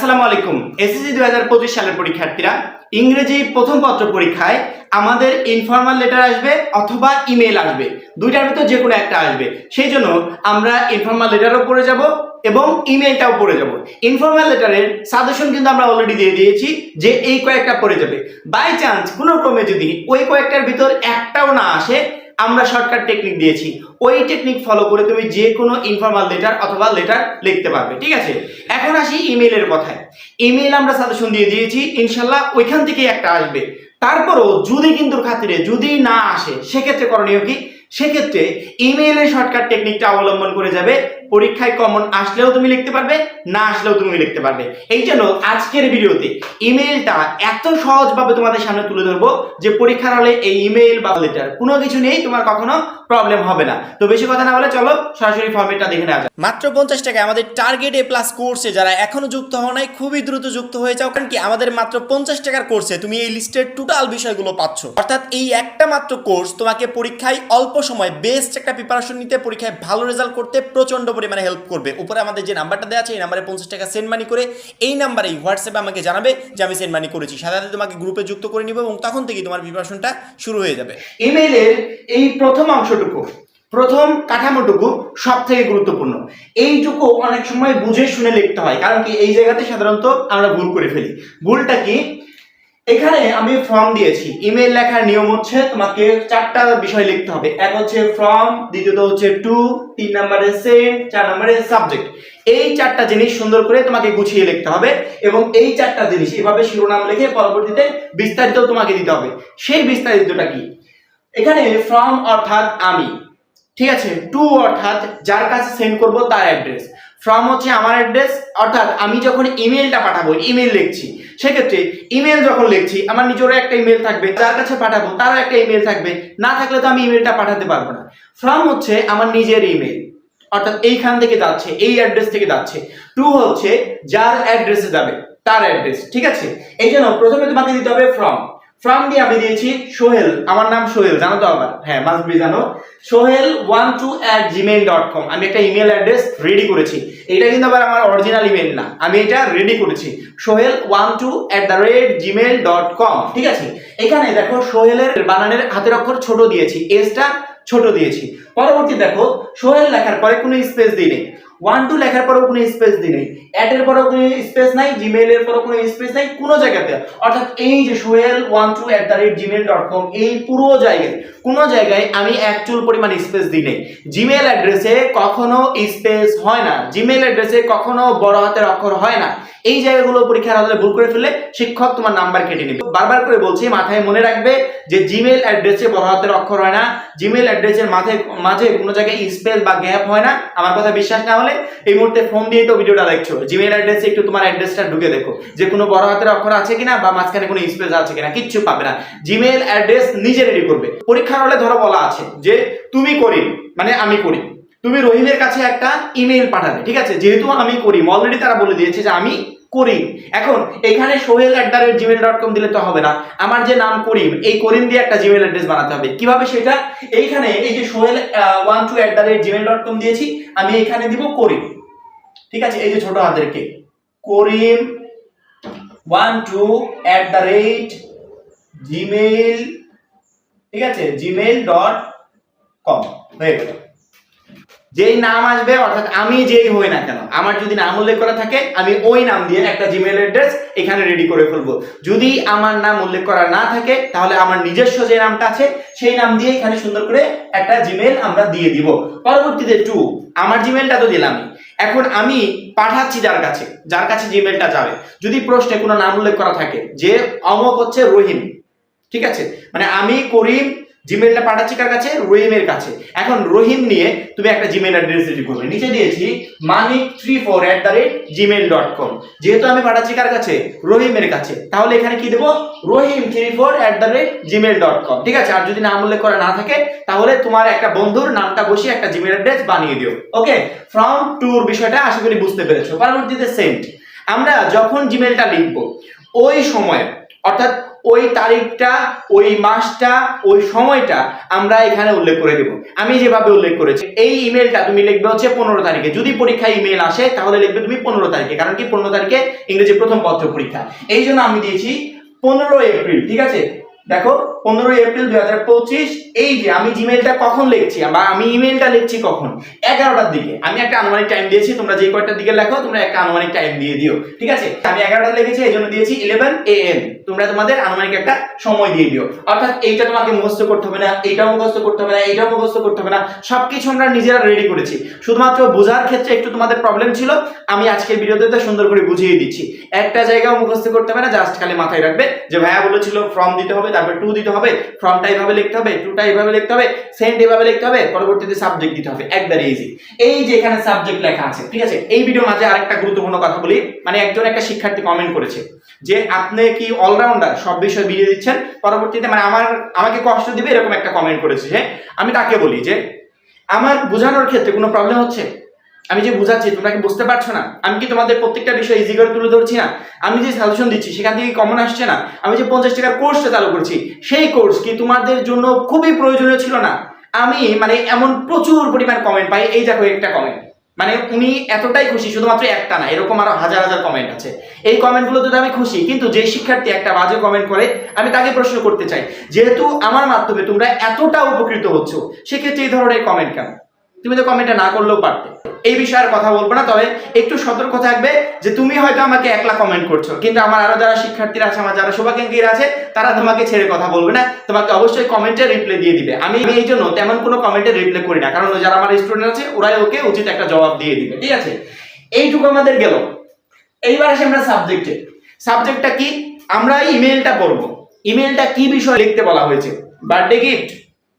আসসালামু আলাইকুম। এসএসসি দুই হাজার পঁচিশ সালের পরীক্ষার্থীরা, ইংরেজি প্রথম পত্র পরীক্ষায় আমাদের ইনফর্মাল লেটার আসবে অথবা ইমেল আসবে। দুইটার ভিতর যে কোনো একটা আসবে। সেই জন্য আমরা ইনফর্মাল লেটারও পড়ে যাব এবং ইমেলটাও পড়ে যাব। ইনফর্মাল লেটারের সাজেশন কিন্তু আমরা অলরেডি দিয়ে দিয়েছি যে এই কয়েকটা পড়ে যাবে। বাই চান্স কোনো ক্রমে যদি ওই কয়েকটার ভিতর একটাও না আসে আমরা শর্টকাট টেকনিক দিয়েছি। ওই টেকনিক ফলো করে তুমি যে কোনো ইনফর্মাল লেটার অথবা লেটার লিখতে পারবে, ঠিক আছে? এখন আসি ইমেলের কথায়। ইমেল আমরা সাজেশন দিয়ে দিয়েছি, ইনশাল্লাহ ওইখান থেকেই একটা আসবে। তারপরও যদি কিন্তু খাতিরে যদি না আসে, সেক্ষেত্রে করণীয় কি? সেক্ষেত্রে ইমেইলের শর্টকাট টেকনিকটা অবলম্বন করে যাবে পরীক্ষায় কমন আসলেও তুমি লিখতে পারবে, না আসলেও তুমি লিখতে পারবে। এই জন্য আজকের ভিডিওতে ইমেইলটা এত সহজভাবে তোমাদের সামনে তুলে ধরবো যে পরীক্ষার হলে এই ইমেইল বা লেটার কোনো কিছু নেই তোমার কখনো প্রবলেম হবে না। তো বেশি কথা না বলে চলো সরাসরি ফর্মেটটা দেখে নেওয়া যাক। মাত্র পঞ্চাশ টাকা আমাদের টার্গেট এ প্লাস কোর্সে যারা এখনও যুক্ত হও নাই, খুবই দ্রুত যুক্ত হয়ে যাও, কারণ কি আমাদের মাত্র পঞ্চাশ টাকার কোর্সে তুমি এই লিস্টের টোটাল বিষয়গুলো পাচ্ছ। অর্থাৎ এই একটা মাত্র কোর্স তোমাকে পরীক্ষায় অল্প সময় বেস্ট একটা প্রিপারেশন নিতে, পরীক্ষায় ভালো রেজাল্ট করতে প্রচণ্ড পরিমাণে হেল্প করবে। উপরে আমাদের যে নাম্বারটা দেওয়া আছে, এই নাম্বারে পঞ্চাশ টাকা সেন্ড মানি করে এই নাম্বারেই হোয়াটসঅ্যাপে আমাকে জানাবে যে আমি সেন্ড মানি করেছি। সাথে তোমাকে গ্রুপে যুক্ত করে নিব এবং তখন থেকেই তোমার প্রিপারেশনটা শুরু হয়ে যাবে। ইমেইলের এই প্রথম অংশটুকু, প্রথম কাঠামোটুকু সব থেকে গুরুত্বপূর্ণ। এইটুকু অনেক সময় বুঝে শুনে লিখতে হয়, কারণ কি এই জায়গাতে সাধারণত আমরা ভুল করে ফেলি। ভুলটা কি? এখানে আমি ফর্ম দিয়েছি। ইমেল লেখার নিয়ম হচ্ছে তোমাকে চারটা বিষয় লিখতে হবে। এক হচ্ছে ফর্ম দ্বিতীয়ত হচ্ছে টু তিন নম্বরে সেন্ড চার নম্বরে সাবজেক্ট এই চারটা জিনিস সুন্দর করে তোমাকে গুছিয়ে লিখতে হবে এবং এই চারটা জিনিস এভাবে শিরোনাম লিখে পরবর্তীতে বিস্তারিত তোমাকে দিতে হবে। সেই বিস্তারিতটা কি? এখানে ফ্রম অর্থাৎ আমি। ঠিক আছে? টু অর্থাৎ যার কাছে সেন্ড করব তার অ্যাড্রেস ফ্রম হচ্ছে আমার অ্যাড্রেস অর্থাৎ আমি যখন ইমেলটা পাঠাবো ইমেল লিখছি সেক্ষেত্রে ইমেল যখন লিখছি, আমার নিজেরও একটা ইমেল থাকবে, যার কাছে পাঠাবো, তারও একটা ইমেল থাকবে। না থাকলে তো আমি ইমেলটা পাঠাতে পারব না। ফ্রম হচ্ছে আমার নিজের ইমেল অর্থাৎ এইখান থেকে যাচ্ছে, এই অ্যাড্রেস থেকে যাচ্ছে। টু হচ্ছে যার অ্যাড্রেসে যাবে, তার অ্যাড্রেস ঠিক আছে? এই জন্য প্রথমে তোমাকে দিতে হবে ফ্রম ফ্রম দিয়ে আমি দিয়েছি সোহেল আমার নাম সোহেল জানো তো আবার? হ্যাঁ মাস্ট বি জানো। Sohel one two at gmail dot com আমি একটা ইমেল অ্যাড্রেস রেডি করেছি। এটা কিন্তু আবার আমার অরিজিনাল ইমেল না। আমি এটা রেডি করেছি। Sohel one two at the rate Gmail dot com ঠিক আছে? এখানে দেখো সোহেলের বানানের হাতের অক্ষর ছোট দিয়েছি। এসটা ছোট দিয়েছি। পরবর্তী দেখো সোহেল লেখার পরে কোনো স্পেস দিই নেই। ওয়ান টু লেখার পরেও কোনো স্পেস দিই নেই। অ্যাটের পরেও কোনো স্পেস নাই জিমেইলের পরেও কোনো স্পেস নাই, কোনো জায়গাতে। অর্থাৎ এই যে Sohel one two at the rate Gmail dot com এই পুরো জায়গায়, কোনো জায়গায় আমি অ্যাকচুয়াল পরিমাণ স্পেস দিই নাই। জিমেল অ্যাড্রেসে কখনো স্পেস হয় না। জিমেল অ্যাড্রেসে কখনো বড় হাতের অক্ষর হয় না। এই জায়গাগুলো পরীক্ষার হলে ভুল করে ফেললে শিক্ষক তোমার নাম্বার কেটে নেবে। বারবার করে বলছি, মাথায় মনে রাখবে যে জিমেল অ্যাড্রেসে বড় হাতের অক্ষর হয় না। জিমেল অ্যাড্রেসের মাঝে মাঝে কোনো জায়গায় স্পেস বা গ্যাপ হয় না। আমার কথা বিশ্বাস না হলে এই মুহূর্তে ফোন দিয়ে তো ভিডিওটা দেখছ। জিমেল অ্যাড্রেসে একটু তোমার অ্যাড্রেসটা ঢুকে দেখো। যে কোনো বড় হাতের অক্ষর আছে কিনা বা মাঝখানে কোনো স্পেস আছে কিনা, কিচ্ছু পাবে না। জিমেল অ্যাড্রেস নিজে রেডি করবে। পরীক্ষার হলে ধরো বলা আছে যে, তুমি করি মানে আমি করি তুমি রহিমের কাছে একটা ইমেল পাঠাবে, ঠিক আছে? যেহেতু আমি করি অলরেডি তারা বলে দিয়েছে যে আমি করিম। এখন, এখানে Sohel at the rate Gmail dot com দিলে তো হবে না। আমার যে নাম করিম, এই করিম দিয়ে একটা জিমেল অ্যাড্রেস বানাতে হবে। কীভাবে সেটা? এইখানে এই যে Sohel one two at the rate Gmail dot com দিয়েছি, আমি এখানে দিব করিম। ঠিক আছে? এই যে ছোট হাতের K. Karim one two at the rate Gmail ঠিক আছে? জিমেল ডট কম হয়ে গেল। যেই নাম আসবে, অর্থাৎ আমি যেই হই না কেন, আমার যদি নাম উল্লেখ করা থাকে, আমি ওই নাম দিয়ে একটা জিমেল অ্যাড্রেস এখানে রেডি করে ফেলব। যদি আমার নাম উল্লেখ করা না থাকে, তাহলে আমার নিজস্ব যে নামটা আছে, সেই নাম দিয়ে এখানে সুন্দর করে একটা জিমেল আমরা দিয়ে দিব। পরবর্তীতে টু আমার জিমেলটা তো দিলামই। এখন আমি পাঠাচ্ছি যার কাছে যার কাছে জিমেলটা যাবে। যদি প্রশ্নে কোনো নাম উল্লেখ করা থাকে, যে অমক হচ্ছে রহিম, ঠিক আছে? মানে আমি করিম জিমেলটা পাঠাচ্ছি কার কাছে? রহিমের কাছে। এখন রহিম নিয়ে তুমি একটা জিমেল অ্যাড্রেস রেডি করবে। নিচে দিয়েছি Manik three four at the rate Gmail dot com যেহেতু আমি পাঠাচ্ছি কার কাছে? রহিমের কাছে। তাহলে এখানে কি দেবো? Rahim three four at the rate Gmail dot com ঠিক আছে? আর যদি নাম উল্লেখ করা না থাকে, তাহলে তোমার একটা বন্ধুর নামটা বসিয়ে একটা জিমেল অ্যাড্রেস বানিয়ে দিও। ওকে ফ্রম টুর বিষয়টা আশা করি বুঝতে পেরেছ। পরবর্তীতে সেন্ট আমরা যখন জিমেলটা লিখব, ওই সময়, অর্থাৎ ওই তারিখটা, ওই মাসটা, ওই সময়টা আমরা এখানে উল্লেখ করে দেব। আমি যেভাবে উল্লেখ করেছি, এই ইমেলটা তুমি লিখবে হচ্ছে পনেরো তারিখে। যদি পরীক্ষায় ইমেল আসে, তাহলে লিখবে তুমি পনেরো তারিখে, কারণ কি পনেরো তারিখে ইংরেজি প্রথম পত্র পরীক্ষা। এই জন্য আমি দিয়েছি পনেরো এপ্রিল, ঠিক আছে? দেখো পনেরোই এপ্রিল দুই হাজার পঁচিশ, এই যে আমি জিমেলটা কখন লিখছি? বা আমি ইমেলটা লিখছি কখন? এগারোটার দিকে। আমি একটা আনুমানিক টাইম দিয়েছি, তোমরা যে কয়টার দিকে লেখো, তোমরা একটা আনুমানিক টাইম দিয়ে দিও। ঠিক আছে? আমি এগারোটা লিখেছি, এই জন্য দিয়েছি ইলেভেন এ এম তোমরা তোমাদের আনুমানিক একটা সময় দিয়ে দিও। অর্থাৎ এইটা তোমাকে মুখস্থ করতে হবে না, এইটাও মুখস্থ করতে হবে না, এইটাও মুখস্থ করতে হবে না। সবকিছু আমরা নিজেরা রেডি করেছি। শুধুমাত্র বোঝার ক্ষেত্রে একটু তোমাদের প্রবলেম ছিল, আমি আজকের ভিডিওতে সুন্দর করে বুঝিয়ে দিচ্ছি। একটা জায়গাও মুখস্থ করতে হবে না জাস্ট খালি মাথায় রাখবে যে ভাইয়া বলেছিল ফর্ম দিতে হবে, তারপর টু দিতে হবে ফর্মটা এইভাবে লিখতে হবে টুটা এইভাবে লিখতে হবে সেন্ট এইভাবে লিখতে হবে, পরবর্তীতে সাবজেক্ট দিতে হবে, একবারে ইজি এই যে এখানে সাবজেক্ট লেখা আছে, ঠিক আছে? এই ভিডিওর মাঝে আরেকটা গুরুত্বপূর্ণ কথা বলি মানে একজন একটা শিক্ষার্থী কমেন্ট করেছে, যে আপনি কি অলরাউন্ডার সব বিষয় বিয়ে দিচ্ছেন, পরবর্তীতে মানে আমার, আমাকে কষ্ট দিবে এরকম একটা কমেন্ট করেছে যে আমি তাকে বলি যে, আমার বোঝানোর ক্ষেত্রে কোনো প্রবলেম হচ্ছে? আমি যে বুঝাচ্ছি, তোমরা কি বুঝতে পারছ না? আমি কি তোমাদের প্রত্যেকটা বিষয় ইজি করে তুলে ধরছি না? আমি যে সাজেশন দিচ্ছি, সেখান থেকে কমন আসছে না? আমি যে পঞ্চাশ টাকার কোর্সটা চালু করছি, সেই কোর্স কি তোমাদের জন্য খুবই প্রয়োজনীয় ছিল না? আমি মানে এমন প্রচুর পরিমাণ কমেন্ট পাই। এই দেখো একটা কমেন্ট মানে উনি এতটাই খুশি, শুধুমাত্র একটা না, এরকম আরও হাজার হাজার কমেন্ট আছে। এই কমেন্টগুলোতে আমি খুশি, কিন্তু যে শিক্ষার্থী একটা বাজে কমেন্ট করে, আমি তাকে প্রশ্ন করতে চাই। যেহেতু আমার মাধ্যমে তোমরা এতটা উপকৃত হচ্ছ, সেক্ষেত্রে এই ধরনের কমেন্ট কেন? তুমি তো কমেন্টটা না করলেও পারতে। এই বিষয়ে আর কথা বলব না, তবে একটু সতর্ক থাকবে যে তুমি হয়তো আমাকে একলা কমেন্ট করছ, কিন্তু আমার আরও যারা শিক্ষার্থীরা আছে, আমার যারা শুভাকাঙ্ক্ষীরা আছে, তারা তোমাকে ছেড়ে কথা বলবে না, তোমাকে অবশ্যই কমেন্টে রিপ্লাই দিয়ে দিবে। আমি এই জন্য তেমন কোনো কমেন্টে রিপ্লাই করি না, কারণ যারা আমার স্টুডেন্ট আছে, ওরাই ওকে উচিত একটা জবাব দিয়ে দিবে, ঠিক আছে? এইটুকু আমাদের গেল। এইবার আসি আমরা সাবজেক্টে সাবজেক্টটা কি? আমরা ইমেলটা পড়ব। ইমেলটা কি বিষয় লিখতে বলা হয়েছে? বার্থডে গিফট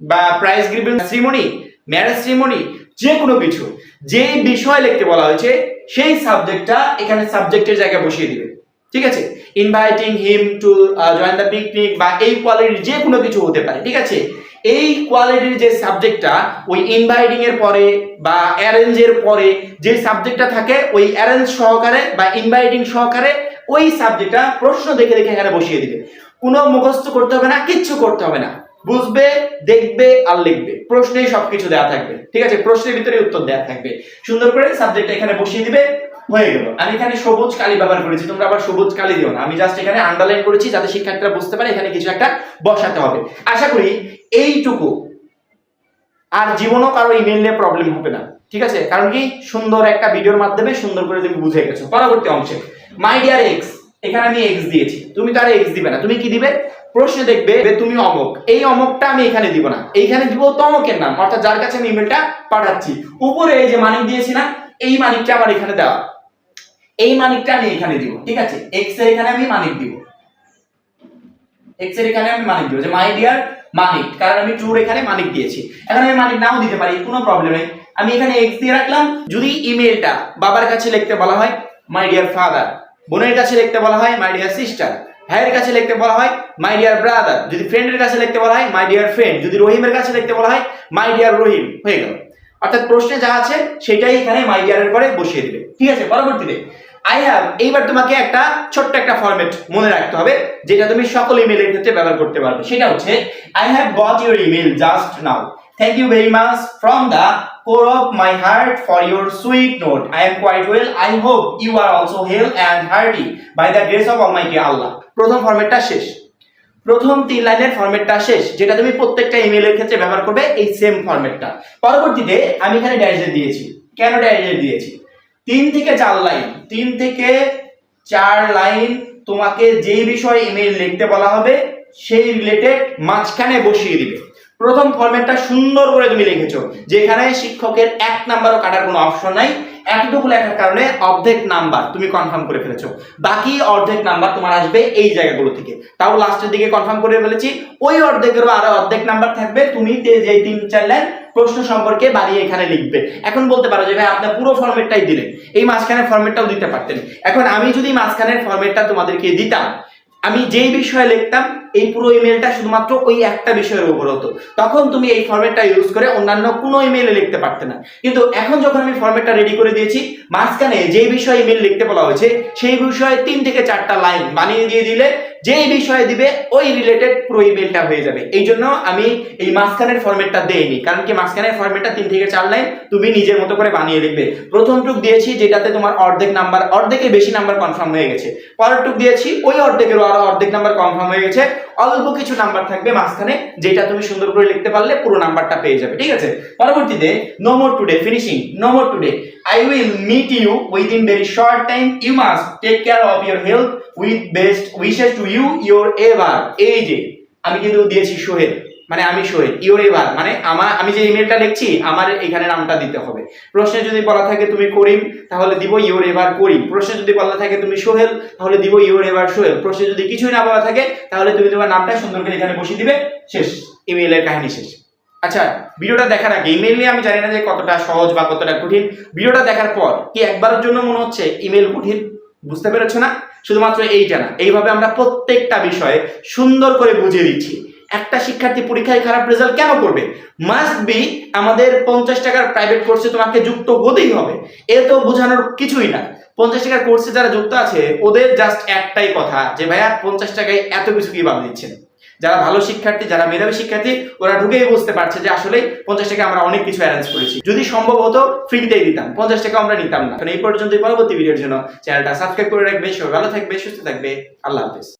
বা prize giving ceremony marriage ceremony যে কোনো কিছু যে বিষয় লিখতে বলা হয়েছে, সেই সাবজেক্টটা এখানে সাবজেক্টের জায়গায় বসিয়ে দিবে। ঠিক আছে? Inviting him to join the picnic বা এই কোয়ালিটির যে কোনো কিছু হতে পারে, ঠিক আছে? এই কোয়ালিটির যে সাবজেক্টটা ওই ইনভাইটিং এর পরে বা অ্যারেঞ্জের পরে যে সাবজেক্টটা থাকে, ওই অ্যারেঞ্জ সহকারে বা ইনভাইটিং সহকারে ওই সাবজেক্টটা প্রশ্ন দেখে দেখে এখানে বসিয়ে দিবে। কোনো মুখস্থ করতে হবে না, কিচ্ছু করতে হবে না। বুঝবে, দেখবে আর লিখবে। প্রশ্নে সবকিছু দেওয়া থাকবে। ঠিক আছে? প্রশ্নের ভিতরে উত্তর দেওয়া থাকবে। সুন্দর করে সাবজেক্ট এখানে বসিয়ে দিবে, হয়ে গেল। আমি এখানে সবুজ কালি ব্যবহার করেছি, তোমরা আবার সবুজ কালি দিও না। আমি জাস্ট এখানে আন্ডারলাইন করেছি যাতে শিক্ষার্থীরা বুঝতে পারে, এখানে কিছু একটা বসাতে হবে। আশা করি এইটুকু আর জীবনও কারও ইমেল নিয়ে প্রবলেম হবে না। ঠিক আছে? কারণ কি? সুন্দর একটা ভিডিওর মাধ্যমে সুন্দর করে তুমি বুঝে গেছো। পরবর্তী অংশে। মাই ডিয়ার এক্স এখানে আমি এক্স দিয়েছি। তুমি তার এক্স দিবে না। তুমি কি দিবে? প্রশ্নে দেখবে যে তুমি অমক। এই অমকটা আমি এখানে দিব না। এইখানে দিব তমকের নাম। অর্থাৎ যার কাছে আমি ইমেলটা পাঠাচ্ছি। উপরে এই যে মানিক দিয়েছি না, এই মানিকটা আমার এখানে দেওয়া। এই মানিকটা আমি এখানে দিব। ঠিক আছে? এক্সের এখানে আমি মানিক দিব। এক্সের এখানে আমি মানিক দিব। যে মাই ডিয়ার মানিক। কারণ আমি ট্রুর এখানে মানিক দিয়েছি। এখন আমি মানিক নাও দিতে পারি, কোনো প্রবলেম নেই। আমি এখানে এক্স দিয়ে রাখলাম। যদি ইমেলটা বাবার কাছে লিখতে বলা হয় মাই ডিয়ার ফাদার বোনের কাছে লিখতে বলা হয় মাই ডিয়ার সিস্টার ভাইয়ের কাছে লিখতে বলা হয় মাই ডিয়ার ব্রাদার যদি ফ্রেন্ডের কাছে লিখতে বলা হয় মাই ডিয়ার ফ্রেন্ড যদি রহিমের কাছে লিখতে বলা হয় মাই ডিয়ার রহিম, হয়ে গেল। অর্থাৎ প্রশ্নে যা আছে, সেটাই এখানে মাই ডিয়ারের পরে বসিয়ে দিবে। ঠিক আছে, পরবর্তীতে আই হ্যাভ এইবার তোমাকে একটা ছোট্ট একটা ফরম্যাট মনে রাখতে হবে, যেটা তুমি সকল ইমেলের ক্ষেত্রে ব্যবহার করতে পারবে। সেটা হচ্ছে I have got your email just now thank you very much from the core of my heart for your sweet note. I am quite well. I hope you are also health and hearty by the grace of Almighty Allah. প্রথম ফরম্যাটটা শেষ প্রথম তিন লাইনের ফরম্যাটটা শেষ, যেটা তুমি প্রত্যেকটা ইমেলের ক্ষেত্রে ব্যবহার করবে এই সেম ফরম্যাটটা পরবর্তীতে আমি এখানে ড্যাশে দিয়েছি কেন ড্যাশে দিয়েছি তিন থেকে চার লাইন, তিন থেকে চার লাইন তোমাকে যেই বিষয়ে ইমেল লিখতে বলা হবে, সেই রিলেটেড মাঝখানে বসিয়ে দিবে প্রথম ফরম্যাটটা সুন্দর করে তুমি লিখেছো, যেখানে শিক্ষকের এক নাম্বারও কাটার কোনো অপশন নাই। এতটুকু লেখার কারণে অর্ধেক নাম্বার তুমি কনফার্ম করে ফেলেছো। বাকি অর্ধেক নাম্বার তোমার আসবে এই জায়গাগুলো থেকে। তাও লাস্টের দিকে কনফার্ম করে ফেলেছি, ওই অর্ধেকেরও আরও অর্ধেক নাম্বার থাকবে, তুমি যে তিন, চার লাইন প্রশ্ন সম্পর্কে বানিয়ে এখানে লিখবে। এখন বলতে পারো যে ভাই, আপনার পুরো ফরম্যাটটাই দিলেন। এই মাঝখানের ফরম্যাটটাও দিতে পারতেন। এখন আমি যদি মাঝখানের ফরম্যাটটা তোমাদেরকে দিতাম আমি যেই বিষয়ে লিখতাম, এই পুরো ইমেলটা শুধুমাত্র ওই একটা বিষয়ের উপর হতো। তখন তুমি এই ফর্মেটটা ইউজ করে অন্যান্য কোনো ইমেলে লিখতে পারতে না। কিন্তু এখন যখন আমি ফর্মেটটা রেডি করে দিয়েছি, মাঝখানে যে বিষয়ে ইমেল লিখতে বলা হয়েছে, সেই বিষয়ে তিন থেকে চারটা লাইন বানিয়ে দিয়ে দিলে যেই বিষয়ে দিবে, ওই রিলেটেড পুরো ইমেলটা হয়ে যাবে। এই জন্য আমি এই মাঝখানের ফরম্যাটটা দেইনি। কারণ কি মাঝখানের ফরম্যাটটা তিন থেকে চার লাইন তুমি নিজের মতো করে বানিয়ে লিখবে প্রথম টুক দিয়েছি যেটাতে তোমার অর্ধেক নাম্বার অর্ধেকের বেশি নাম্বার কনফার্ম হয়ে গেছে। পরের টুক দিয়েছি, ওই অর্ধেকের আরও অর্ধেক নাম্বার কনফার্ম হয়ে গেছে। অল্প কিছু নাম্বার থাকবে মাঝখানে, যেটা তুমি সুন্দর করে লিখতে পারলে পুরো নাম্বারটা পেয়ে যাবে, ঠিক আছে? পরবর্তীতে no more today finishing no more today I will meet you within very short time you must take care of your health with best wishes to you your ever এই যে, আমি কিন্তু দিয়েছি সোহেল। মানে আমি সোহেল ইউর এভার মানে আমার, আমি যে ইমেলটা লিখছি, আমার এখানে নামটা দিতে হবে। প্রশ্নে যদি বলা থাকে তুমি করিম, তাহলে দিব ইউর এভার করিম। প্রশ্নে যদি বলা থাকে তুমি সোহেল, তাহলে দিব ইউর এভার সোহেল। প্রশ্নে যদি কিছুই না বলা থাকে, তাহলে তুমি তোমার নামটা সুন্দর করে এখানে বসিয়ে দিবে। শেষ। ইমেইলের কাহিনী শেষ। আচ্ছা ভিডিওটা দেখার আগে নিয়ে আমি জানি না যে কতটা সহজ বা কতটা কঠিন। ভিডিওটা দেখার পর, কি একবারের জন্য মনে হচ্ছে ইমেল কঠিন? বুঝতে পেরেছ না? শুধুমাত্র এইটা না, এইভাবে আমরা প্রত্যেকটা বিষয়ে সুন্দর করে বুঝিয়ে দিচ্ছি। একটা শিক্ষার্থী পরীক্ষায় খারাপ রেজাল্ট কেন করবে? মাস্ট বি আমাদের পঞ্চাশ টাকার প্রাইভেট কোর্সে তোমাকে যুক্ত হতেই হবে। এ তো বোঝানোর কিছুই না। পঞ্চাশ টাকার কোর্সে যারা যুক্ত আছে, ওদের জাস্ট একটাই কথা যে, ভাইয়া, পঞ্চাশ টাকায় এত কিছু কি বাদ দিচ্ছেন? যারা ভালো শিক্ষার্থী, যারা মেধাবী শিক্ষার্থী, ওরা ঢুকেই বুঝতে পারছে যে আসলে পঞ্চাশ টাকা আমরা অনেক কিছু অ্যারেঞ্জ করেছি। যদি সম্ভব হতো ফ্রিতেই দিতাম। পঞ্চাশ টাকা আমরা নিতাম না। এই পর্যন্ত পরবর্তী ভিডিওর জন্য চ্যানেলটা সাবস্ক্রাইব করে রাখবে। সবাই ভালো থাকবে, সুস্থ থাকবে। আল্লাহ হাফেজ।